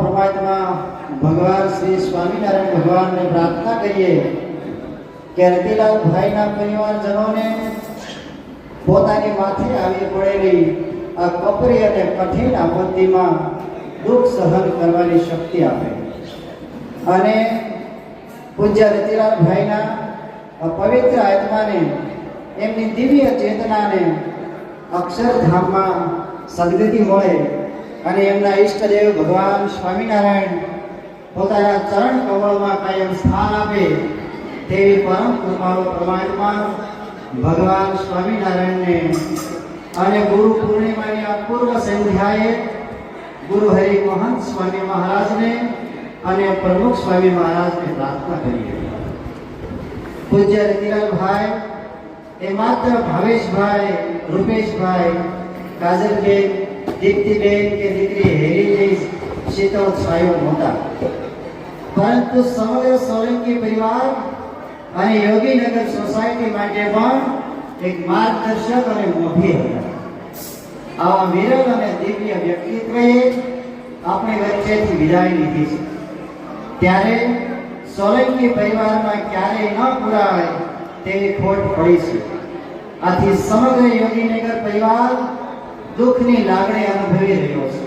પ્રમાત્મા ભગવાન શ્રી સ્વામિનારાયણ ભગવાનને પ્રાર્થના કરીએ કે રતિલાલ ભાઈના પરિવારજનોને પોતાની માથે આવી પડેલી આ કપરી અને કઠિન આપત્તિમાં દુઃખ સહન કરવાની શક્તિ આપે. અને પૂજ્ય રતિલાલ ભાઈના પવિત્ર આત્માને, એમની દિવ્ય ચેતનાને અક્ષરધામમાં સદગતિ મળે અને એમના ઈષ્ટદેવ ભગવાન સ્વામિનારાયણ પોતાના ચરણ કમળમાં કાયમ સ્થાન આપે તેવી પરમ કૃપાનો પરમાત્મા ભગવાન સ્વામિનારાયણને અને ગુરુ પૂર્ણિમાની આ પૂર્વ સંધ્યાએ ગુરુ હરિ મહંત સ્વામી મહારાજને અને પ્રમુખ સ્વામી મહારાજને પ્રાર્થના કરી પૂજ્ય રતિલાલભાઈ, એ માત્ર ભાવેશભાઈ, રૂપેશભાઈ કાજલબેન દીપ્તિબેન કે દીકરી હેરી શીતળ છાયો નહોતા પરંતુ સમગ્ર સોલંકી પરિવાર અને યોગીનગર સોસાયટી માટે પણ એક માર્ગદર્શક અને મોભી હતા. આવા વિરલ અને દિવ્ય વ્યક્તિત્વએ આપણી વચ્ચેથી વિદાય લીધી છે. ત્યારે સોલંકી પરિવારમાં ક્યારેય ન પુરાવે તેવી ખોટ પડી છે. આથી સમગ્ર યોગીનગર પરિવાર દુઃખની લાગણી અનુભવી રહ્યો છે.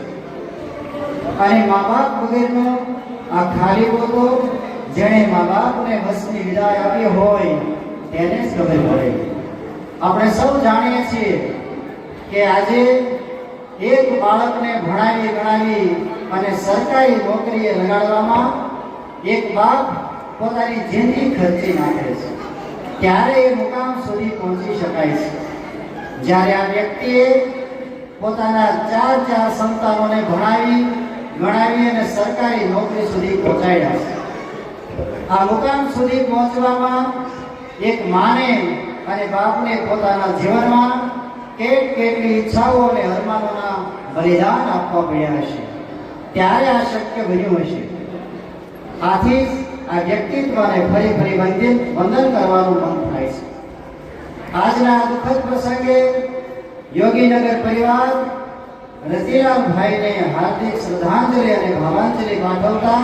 અને મા બાપ વગેરેનો આ ખાલી પોતો, જેણે મા બાપને વસની વિદાય આપી હોય, તેને જ ખબર પડે. આપણે સૌ જાણીએ છીએ કે આજે એક બાળકને ભણાવી, ગણાવી અને સરકારી નોકરીએ લગાડવામાં એક બાપ પોતાની જિંદગી ખર્ચી નાખે છે. ત્યારે એ મુકામ સુધી પહોંચી શકાય છે. જ્યારે આ વ્યક્તિએ પોતાના ચાર ચાર સંતાનોને ભણાવી, ગણાવી અને સરકારી નોકરી સુધી પહોંચાડ્યા છે. આ મુકામ સુધી પહોંચવામાં એક માને અને બાપને પોતાના જીવનમાં કેટ કેટલી ઈચ્છાઓ અને અરમાનોના બલિદાન આપવા પડ્યા હશે. ત્યારે આ શક્ય બન્યું હશે. આથી આ વ્યક્તિત્વને ફરી ફરી વંદિત વંદન કરવાનું મન થાય છે. આજના દુઃખદ પ્રસંગે યોગીનગર પરિવાર રસીરામભાઈને હાર્દિક શ્રદ્ધાંજલિ અને ભાવાંજલિ પાઠવતા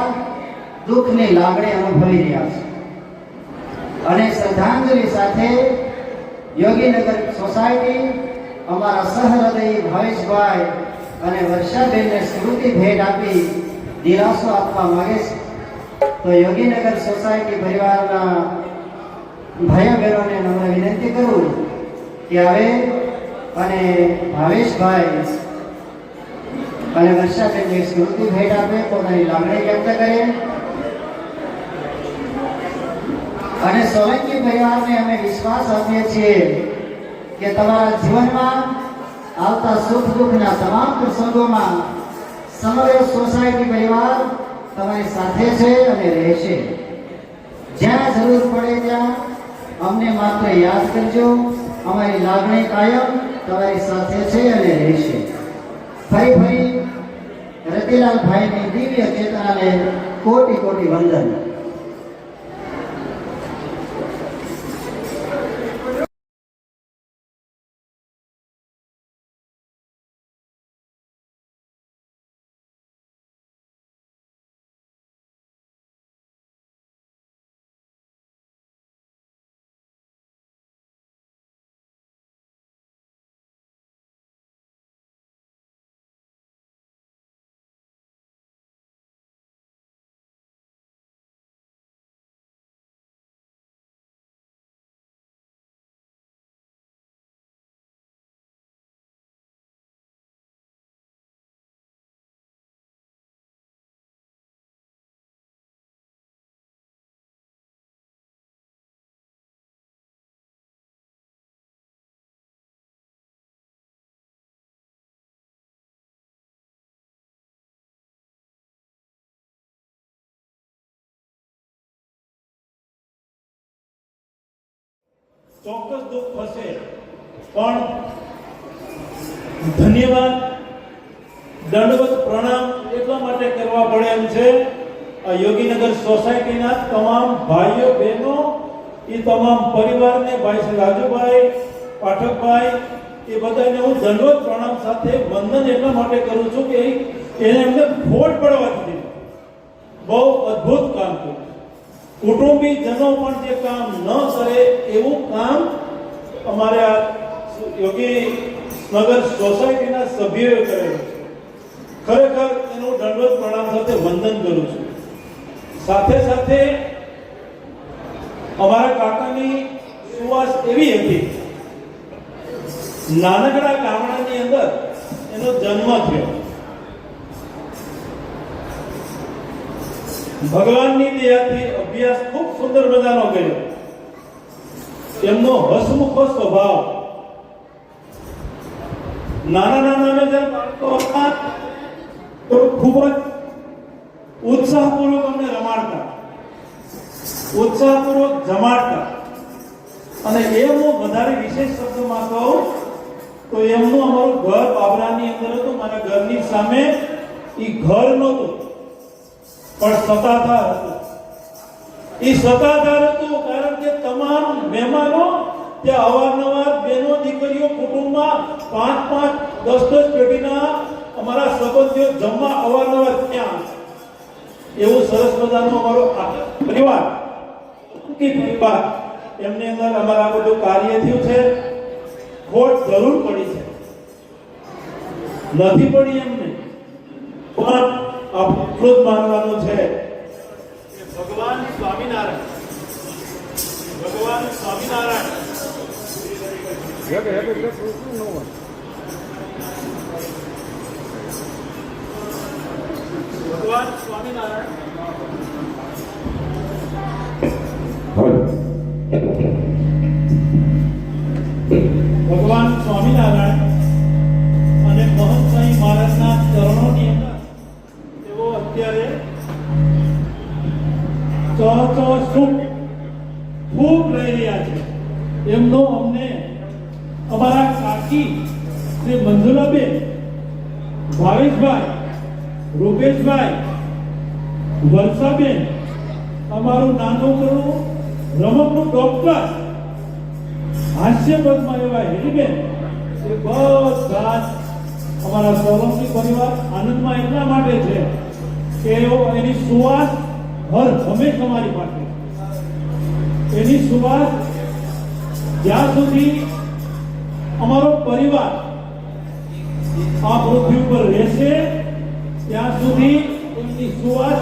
દુઃખની લાગણી અનુભવી રહ્યા છે. અને શ્રદ્ધાંજલિ સાથે યોગીનગર સોસાયટી, અમારા સહૃદયી ભાવેશભાઈ અને વર્ષાબેનને સ્મૃતિ ભેટ આપી દિલાસો આપવા માગે છે. તો યોગીનગર સોસાયટી પરિવારના ભાઈ બહેનોને નમ્ર વિનંતી કરું કે હવે અને ભાવેશભાઈ અને વર્ષાબેનને સ્મૃતિ ભેટ આપે, પોતાની લાગણી વ્યક્ત કરે અને સોલંકી પરિવારને અમે વિશ્વાસ આપીએ છીએ કે તમારા જીવનમાં આવતા સુખ દુઃખના તમામ પ્રસંગોમાં સમગ્ર સોસાયટી પરિવાર તમારી સાથે છે અને રહેશે. જ્યાં જરૂર પડે ત્યાં અમને માત્ર યાદ કરજો. અમારી લાગણી કાયમ તમારી સાથે છે અને રહેશે. ફરી ફરી રતિલાલ ભાઈની દિવ્ય ચેતનાને કોટી કોટી વંદન. ચોક્કસ દુઃખ થશે પણ ધન્યવાદ, દંડવત પ્રણામ એટલા માટે કરવા પડે એમ છે. આ યોગીનગર સોસાયટીના તમામ ભાઈઓ, બહેનો એ તમામ પરિવારને, ભાઈ શ્રી રાજુભાઈ, પાઠકભાઈ, એ બધાને હું દંડવત પ્રણામ સાથે વંદન એટલા માટે કરું છું કે એને એમને ખોટ પડવા દીધી. બહુ અદ્ભુત કામ કર્યું. કુટુંબીજનો પણ જે કામ એવું કામ અમારે યોગી નગર સોસાયટીના સભ્યોએ કરેલું છે. ખરેખર એનું દંડવત પ્રણામ સાથે વંદન કરું છું. સાથે સાથે અમારા કાકાની સુવાસ એવી હતી. નાનકડા ગામડાની અંદર એનો જન્મ થયો. ભગવાનની દયાથી અભ્યાસ ખૂબ સુંદર મજાનો કર્યો. એમનો હસમુખો સ્વભાવ. નાના નાના જ્યારે બાળકો ખૂબ જ ઉત્સાહપૂર્વક અમને રમાડતા. ઉત્સાહપૂર્વક જમાડતા. અને એ હું વધારે વિશેષ શબ્દોમાં કહું તો એમનું અમારું ઘર બાબરાની અંદર હતું. મારા ઘરની સામે એ ઘર નહોતું. પણ સતાતા હતું. એ સત્તાધાર હતું કારણ કે તમામ મહેમાનો ત્યાં અવારનવાર બેનો દીકરીઓ કુટુંબમાં પાંચ પાંચ, દસ દસ પેઢીના અમારા સંબંધીઓ જમવા અવારનવાર ત્યાં એવું સરસ મજાનો અમારો પરિવાર કે પરિવાર એમની અંદર અમારા બધું કાર્ય થયું છે. ખોટ જરૂર પડી છે. નથી પડી એમને. પણ આ જ માનવાનું છે. ભગવાન સ્વામિનારાયણ. ભગવાન સ્વામિનારાયણ. ભગવાન સ્વામિનારાયણ. ભગવાન સ્વામિનારાયણ અને મહંત સ્વામી મહારાજના ચરણોની અંદર તેઓ અત્યારે ચ ચ સુખ ખૂબ લઈ રહ્યા છે. એમનો અમને અમારા કાકી શ્રી મંજુલાબેન, ભાવેશભાઈ, રૂપેશભાઈ, વર્ષાબેન, અમારું નાનું કરું રમકનું ડોક્ટર હાસ્ય પદમાં એવા હેરીબેન એ બધા અમારા સોલંકી પરિવાર આનંદમાં એટલા માટે છે કે એની સુવાસ હર હંમેશ અમારી માટે. એની સુવાસ જ્યાં સુધી અમારો પરિવાર આ પૃથ્વી ઉપર રહેશે, ત્યાં સુધી એમની સુવાસ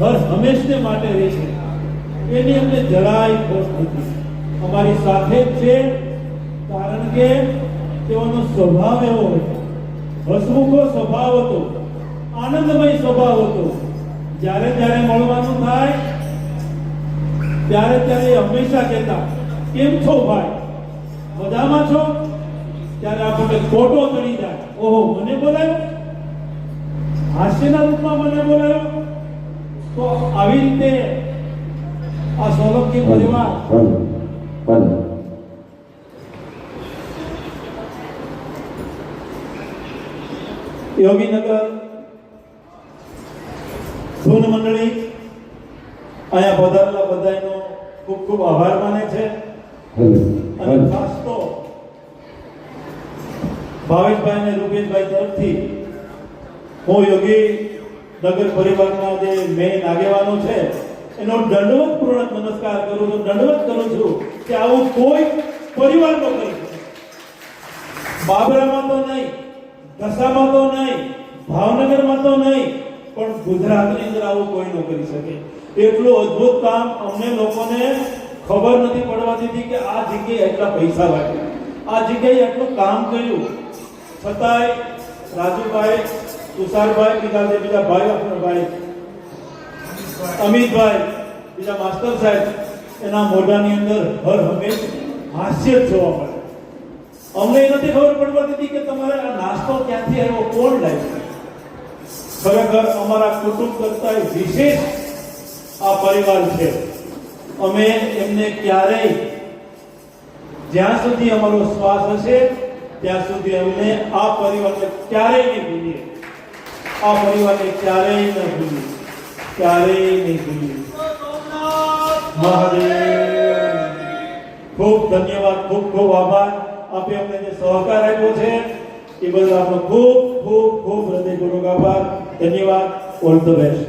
હર હંમેશને માટે રહેશે. એની અમને જરાય ખોટ નથી. અમારી સાથે જ છે, કારણ કે તેઓનો સ્વભાવ એવો હતો હસમુખો સ્વભાવ હતો, આનંદમય સ્વભાવ હતો. જ્યારે જ્યારે મળવાનું થાય ત્યારે ત્યારે હંમેશા કહેતા કેમ છો ભાઈ? મજામાં છો? ત્યારે આપણને ખોટો ચડી જાય ઓહો મને બોલાયો હાસ્યના રૂપમાં મને બોલાયો તો આવી રીતે આ સોલંકી પરિવાર યોગીનગર ધૂન મંડળી. અહીંયા પધારેલા બધાનો ખૂબ ખૂબ આભાર માને છે. અને ખાસ તો ભાવેશભાઈ અને રૂપેશભાઈ તરફથી હું યોગી નગર પરિવારના જે મેઇન આગેવાનો છે એનો દંડવત પૂર્ણ નમસ્કાર કરું છું દંડવત કરું છું કે આવું કોઈ પરિવાર ન કરી બાબરામાં તો નહીં દશામાં તો નહીં ભાવનગરમાં તો નહીં પણ ગુજરાતની અંદર આવું કોઈ ન કરી શકે. એટલું અદ્ભુત કામ અમને લોકોને ખબર નથી પડવા દીધી કે આ જગ્યાએ એટલા પૈસા લાગ્યા. આ જગ્યાએ એટલું કામ કર્યું. છતાંય રાજુભાઈ, તુષારભાઈ, બીજા જે બીજા ભાઈ અફરભાઈ ભાઈ, અમિતભાઈ, બીજા માસ્ટર સાહેબ, એના મોઢાની અંદર હર હંમેશ હાસ્ય જોવા મળે. અમને નથી ખબર પડવા દીધી કે તમારે આ નાસ્તો ક્યાંથી આવ્યો, કોણ લાવ્યો? ખરેખર અમારા કુટુંબ કરતા વિશેષ આ પરિવાર છે. અમે એમને ક્યારેય જ્યાં સુધી અમારો શ્વાસ હશે, ત્યાં સુધી અમને આ પરિવારને ક્યારેય નહીં ભૂલીએ. આ પરિવારને ક્યારેય ન ભૂલીએ. ક્યારેય નહીં ભૂલીએ. મહાદેવ. ખૂબ ધન્યવાદ, ખૂબ ખૂબ આભાર. આપે અમને જે સહકાર આપ્યો છે, એ બદલ આપનો ખૂબ ખૂબ ખૂબ હૃદયપૂર્વક આભાર. ધન્યવાદ. All the best